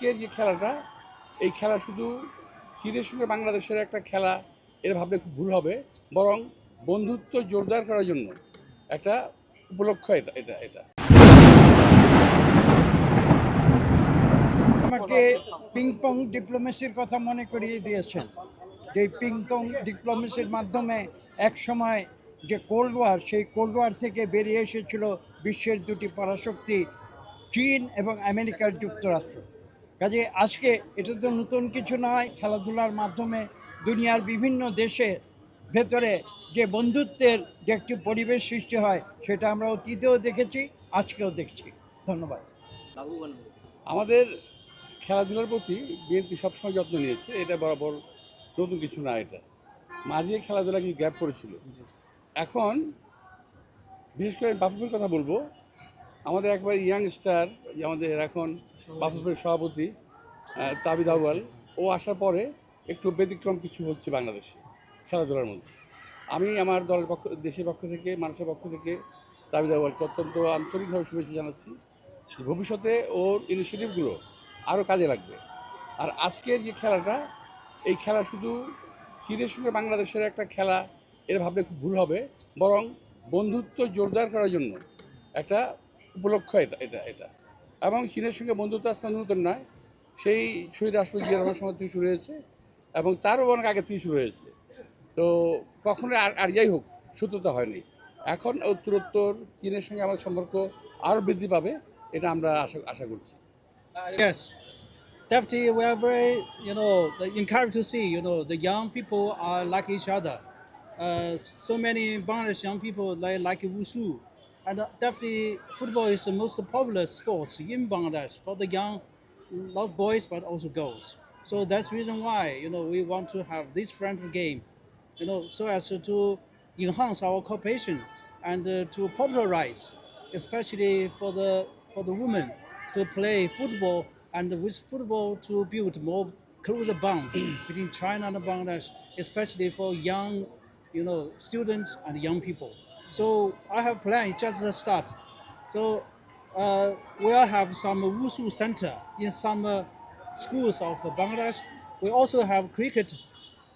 আজকের যে খেলাটা, এই খেলা শুধু চীনের সঙ্গে বাংলাদেশের একটা খেলা, এর ভাবলে খুব ভুল হবে। বরং বন্ধুত্ব জোরদার করার জন্য একটা উপলক্ষ এটা এটা এটা। আমাকে পিংপং ডিপ্লোমেসির কথা মনে করিয়ে দিয়েছেন। যে পিংপং ডিপ্লোমেসির মাধ্যমে এক সময় যে কোল্ড ওয়ার সেই কোল্ড ওয়ার থেকে বেরিয়ে এসেছিল বিশ্বের দুটি পরাশক্তি, চীন এবং আমেরিকার যুক্তরাষ্ট্র। কাজে আজকে এটা তো নতুন কিছু নয় খেলাধুলার মাধ্যমে দুনিয়ার বিভিন্ন দেশে ভেতরে যে বন্ধুত্বের যে একটি পরিবেশ সৃষ্টি হয় সেটা আমরা অতীতেও দেখেছি আজকেও দেখছি। ধন্যবাদ। আমাদের খেলাধুলার প্রতি বিএনপি সবসময় যত্ন নিয়েছে এটা বরাবর নতুন কিছু না এটা। মাঝে খেলাধুলা কিছু গ্যাপ পড়েছিল। এখন বিশেষ করে বাফুফের কথা বলব আমাদের একবার ইয়াং স্টার, আমাদের এখন বাফুফের সভাপতি তাবিদ আউয়াল, ও আসার পরে একটু ব্যতিক্রম কিছু হচ্ছে বাংলাদেশে, খেলাধুলার মধ্যে। আমি আমার দলের পক্ষ, দেশের পক্ষ থেকে, মানুষের পক্ষ থেকে তাবিদ আউয়ালকে অত্যন্ত আন্তরিকভাবে শুভেচ্ছা জানাচ্ছি যে ভবিষ্যতে ওর ইনিশিয়েটিভগুলো আরও কাজে লাগবে। আর আজকের যে খেলাটা, এই খেলা শুধু চীনের সঙ্গে বাংলাদেশের একটা খেলা, এর ভাবলে খুব ভুল হবে, বরং বন্ধুত্ব জোরদার করার জন্য একটা উপলক্ষ এটা এটা এটা। এবং চীনের সঙ্গে বন্ধুত্ব আজকে নতুন নয় সেই শহীদ রাষ্ট্রপতি জিয়া রহমান সময় থেকে শুরু হয়েছে এবং তারও অনেক আগে থেকে শুরু হয়েছে। তো কখনো আর আর যাই হোক সত্যতা হয়নি। এখন উত্তরোত্তর চীনের সঙ্গে আমাদের সম্পর্ক আরও বৃদ্ধি পাবে এটা আমরা আশা আশা করছি। Yes, definitely we are very, you know, encouraged to see, you know, the young people are like each other. Uh, so many Bangladesh young people like, like wushu, and uh, definitely football is the most popular sport in Bangladesh for the young, not boys but also girls. So that's the reason why, you know, we want to have this friendly game, you know, so as to enhance our cooperation and uh, to popularize, especially for the for the women to play football and with football to build more closer bond between China and Bangladesh, especially for young, you know, students and young people. So I have planned just a start. So uh, we'll have some wushu center in some uh, schools of Bangladesh. We also have cricket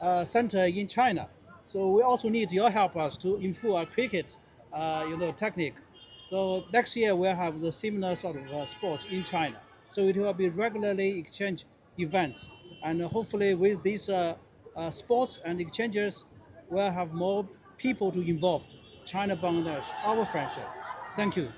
uh, center in China. So we also need your help us to improve our cricket, uh, you know, technique. So next year we'll have the similar sort of uh, sports in China. So it will be regularly exchange events, and hopefully with these uh, sports and exchanges, we'll have more people to involved. China, Bangladesh, our friendship. Thank you.